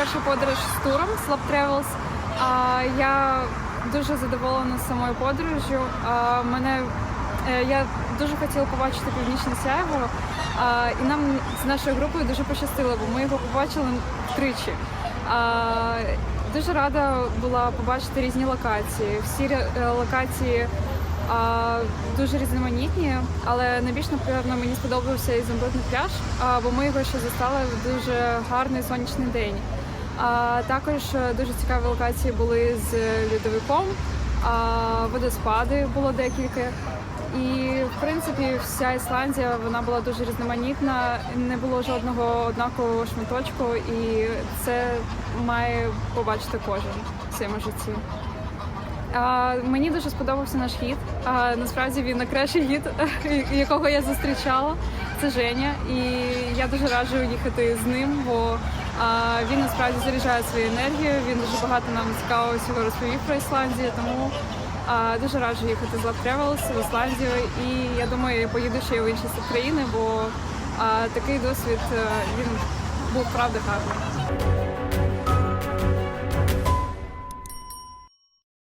перша подорож з туром Slab Travels. Я дуже задоволена самою подорожю. Мене е, я дуже хотіла побачити північне сяйво, і нам з нашою групою дуже пощастило, бо ми його побачили втричі. Дуже рада була побачити різні локації. Всі е, локації дуже різноманітні, але найбільш напевно мені сподобався ізумрудний пляж, а, бо ми його ще застали в дуже гарний сонячний день. А, також е, дуже цікаві локації були з льодовиком, водоспади було декілька. І в принципі вся Ісландія вона була дуже різноманітна, не було жодного однакового шматочку, і це має побачити кожен в своєму житті. Мені дуже сподобався наш гід. А, насправді він найкращий гід, якого я зустрічала. Це Женя. І я дуже раджу їхати з ним, бо він насправді заряджає свою енергію. Він дуже багато нам цікавого всього розповів про Ісландію. Тому дуже раджу їхати з Love Travels в Ісландію. І я думаю, я поїду ще й в інші країни, бо такий досвід е, він був правда гарний.